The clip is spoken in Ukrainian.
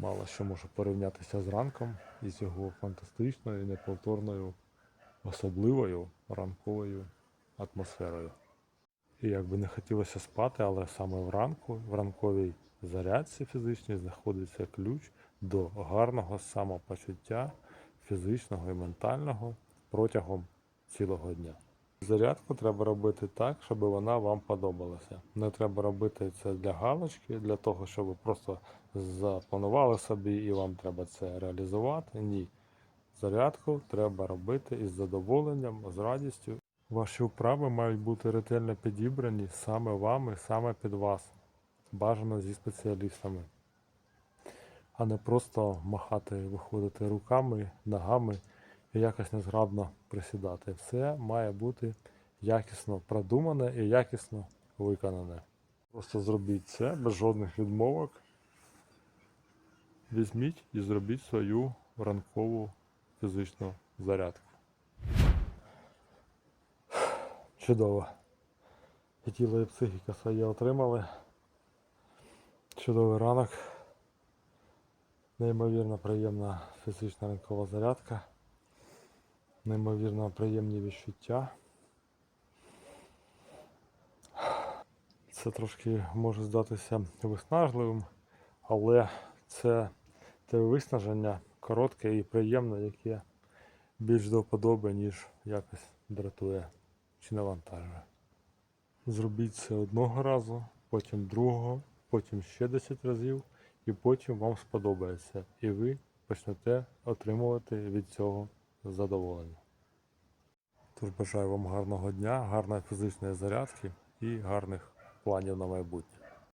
Мало що може порівнятися з ранком із його фантастичною, неповторною, особливою ранковою атмосферою. І як би не хотілося спати, але саме вранку, в ранковій зарядці фізичній знаходиться ключ до гарного самопочуття фізичного і ментального протягом цілого дня. Зарядку треба робити так, щоб вона вам подобалася. Не треба робити це для галочки, для того, щоб ви просто запланували собі і вам треба це реалізувати. Ні. Зарядку треба робити із задоволенням, з радістю. Ваші вправи мають бути ретельно підібрані саме вами, саме під вас, бажано зі спеціалістами, а не просто махати, виходити руками, ногами якось незграбно присідати. Все має бути якісно продумане і якісно виконане. Просто зробіть це без жодних відмовок. Візьміть і зробіть свою ранкову фізичну зарядку. Чудово. І тіло і психіка своє отримали. Чудовий ранок. Неймовірно приємна фізична ранкова зарядка. Неймовірно приємні відчуття. Це трошки може здатися виснажливим, але це те виснаження коротке і приємне, яке більш до вподоби, ніж якось дратує чи навантажує. Зробіть це одного разу, потім другого, потім ще 10 разів, і потім вам сподобається. І ви почнете отримувати від цього задоволення. Тож бажаю вам гарного дня, гарної фізичної зарядки і гарних планів на майбутнє.